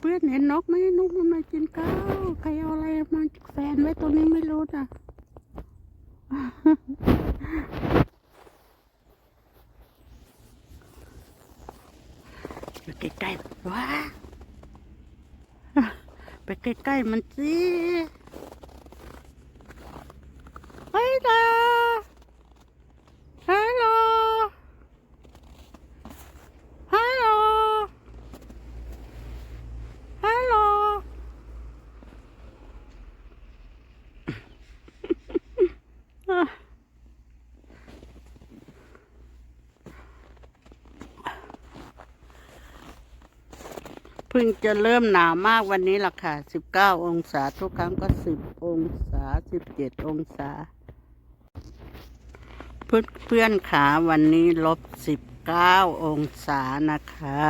เพื่อนๆเห็นนกไหมนกมันมากินข้าวใครเอาอะไรมาแฟนไว้ตรงนี้ไม่รู้อะไปใกล้ๆว้าไปใกล้ๆมันสิฮัลโหลฮัลโหลฮัลโหลฮัลโหล เพิ่งจะเริ่มหนาวมากวันนี้ล่ะค่ะ 19 องศาทุกครั้งก็ 10 องศา 17 องศา เพื่อนเพื่อนขาวันนี้ลบ 19 องศานะคะ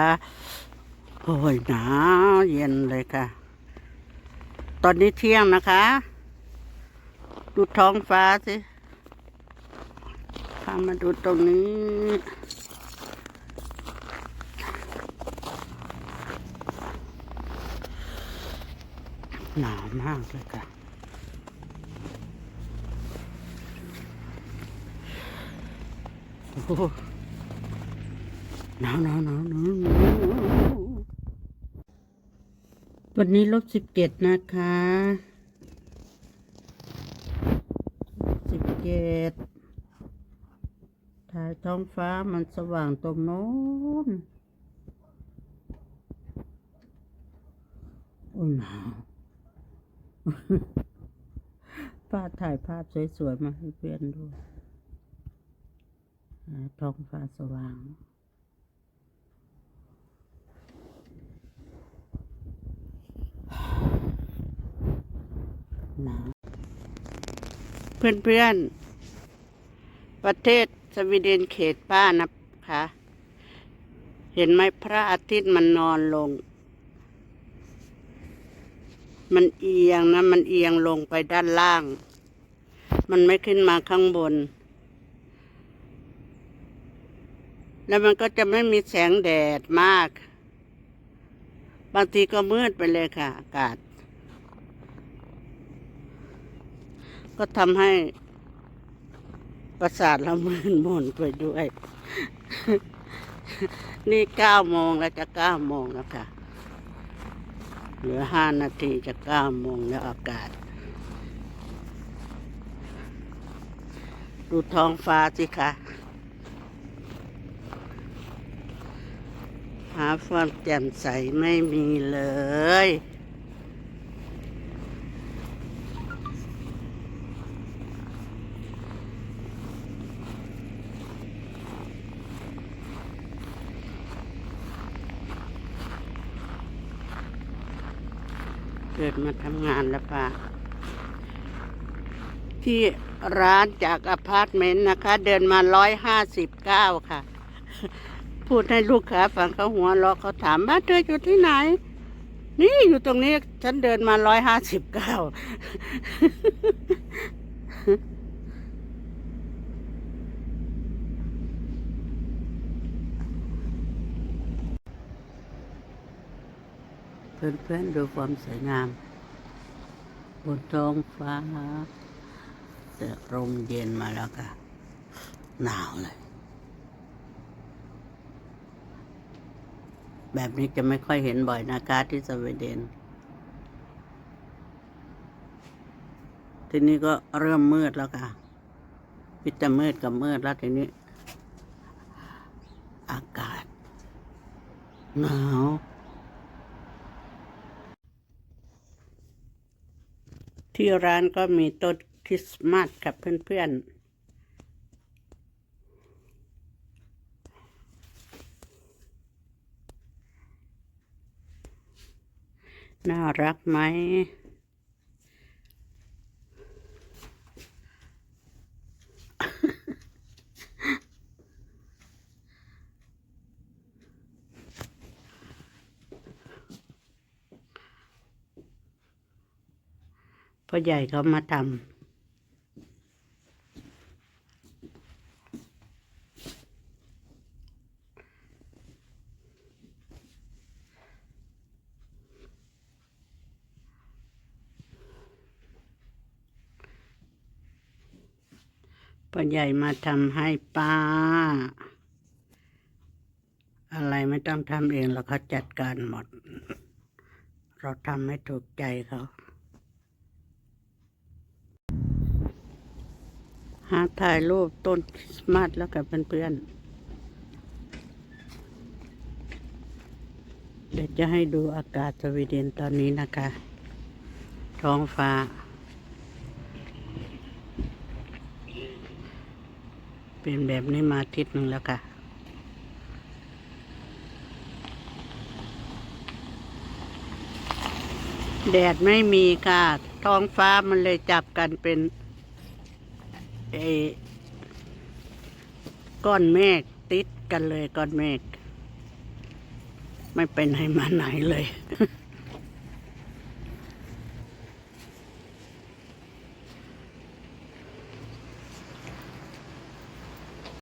โอ้ยหนาวเย็นเลยค่ะ ตอนนี้เที่ยงนะคะ ดูท้องฟ้าสิพามาดูตรงนี้ หนาวมากเลยค่ะ โอ้หนาวหนาวหนาวหนาววันนี้ลบสิบเจ็ดนะคะสิบเจ็ดถ่ายท้องฟ้ามันสว่างตรงโน้นโอ้ยหนาว ป้าถ่ายภาพสวยๆมาให้เพื่อนดูท้องฟ้าสว่างหนาวเพื่อนๆ ประเทศสวีเดนเขตป้านะคะ เห็นไหมพระอาทิตย์มันนอนลง มันเอียงนะ มันเอียงลงไปด้านล่าง มันไม่ขึ้นมาข้างบน แล้วมันก็จะไม่มีแสงแดดมาก บางทีก็มืดไปเลยค่ะ อากาศ ก็ทำให้ประสาทเรามืนมนไปด้วย นี่เก้าโมงแล้วจะเก้าโมงแล้วค่ะ เหลือห้านาทีจะเก้าโมงแล้วอากาศ ดูท้องฟ้าสิคะหาความแจ่มใสไม่มีเลย เกิดมาทำงานแล้วป่ะที่ร้านจากอพาร์ตเมนต์นะคะ เดินมาร้อยห้าสิบเก้าค่ะ พูดให้ลูกค้าฟังเขาหัวเราะเขาถามว่าเธออยู่ที่ไหน นี่อยู่ตรงนี้ ฉันเดินมาร้อยห้าสิบเก้า เพื่อนๆดูความสวยงาม บนท้องฟ้าแต่ลมเย็นมาแล้วค่ะ หนาวเลย แบบนี้จะไม่ค่อยเห็นบ่อยนะคะที่สวีเดน ทีนี้ก็เริ่มมืดแล้วค่ะพิจะมืดกับมืดแล้วทีนี้ อากาศ หนาว ที่ร้านก็มีต้นคริสต์มาสกับเพื่อนๆน่ารักไหม พ่อใหญ่เขามาทำพ่อใหญ่มาทำให้ป้า อะไรไม่ต้องทำเองเราเขาจัดการหมด เราทำให้ถูกใจเขา หาถ่ายรูปต้นคริสต์มาสแล้วกับเพื่อนๆ เดี๋ยวจะให้ดูอากาศสวีเดนตอนนี้นะคะ ท้องฟ้า เป็นแบบนี้มาอาทิตย์หนึ่งแล้วค่ะแดดไม่มีค่ะ ท้องฟ้ามันเลยจับกันเป็น ไออก้อนเมฆติดกันเลยก้อนเมฆไม่เป็นให้มาไหนเลย